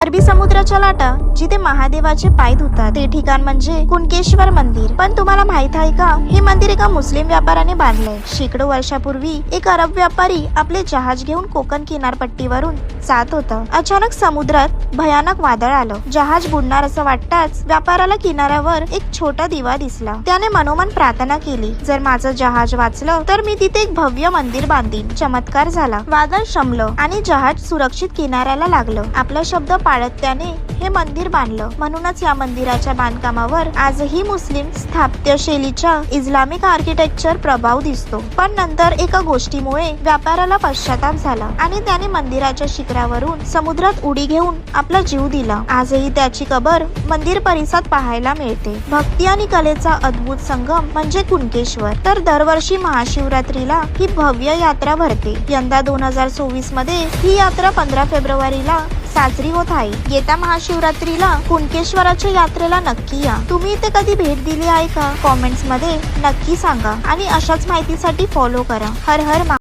अरबी समुद्राच्या लाटा जिथे महादेवाचे पाय धुतात ते ठिकाण म्हणजे कुणकेश्वर मंदिर. पण तुम्हाला माहीत आहे का हे मंदिर एका मुस्लिम व्यापाऱ्याने बांधलंय. शेकडो वर्षापूर्वी एक अरब व्यापारी आपले जहाज घेऊन कोकण किनारपट्टीवरून जात होता. अचानक समुद्रात भयानक वादळ आलं. जहाज बुडणार असं वाटताच व्यापाराला किनाऱ्यावर एक छोटा दिवा दिसला. त्याने मनोमन प्रार्थना केली जर माझं जहाज वाचलं तर मी तिथे एक भव्य मंदिर बांधीन. चमत्कार झाला. वादळ शमलं आणि जहाज सुरक्षित किनाऱ्याला लागलं. आपला शब्द पाळत त्याने हे मंदिर बांधलं. म्हणूनच या मंदिराच्या बांधकामावर आजही मुस्लिम स्थापत्य शैलीच्या इस्लामिक आर्किटेक्चर प्रभाव दिसतो. पण नंतर एका गोष्टीमुळे व्यापाराला पश्चाताप झाला आणि त्याने मंदिराच्या शिखरावरून समुद्रात उडी घेऊन आपला जीव दिला. आजही त्याची कबर मंदिर परिसरात पाहायला मिळते. भक्ती आणि कलेचा अद्भुत संगम म्हणजे कुणकेश्वर. तर दरवर्षी महाशिवरात्रीला ही भव्य यात्रा भरते. यंदा दोन हजार चोवीसमध्ये ही यात्रा पंधरा फेब्रुवारीला साजरी होत आहे. येत्या महाशिवरात्रीला कुणकेश्वराच्या यात्रेला नक्की या. तुम्ही इथे कधी भेट दिली आहे का? कॉमेंट्समध्ये नक्की सांगा आणि अशाच माहितीसाठी फॉलो करा. हर हर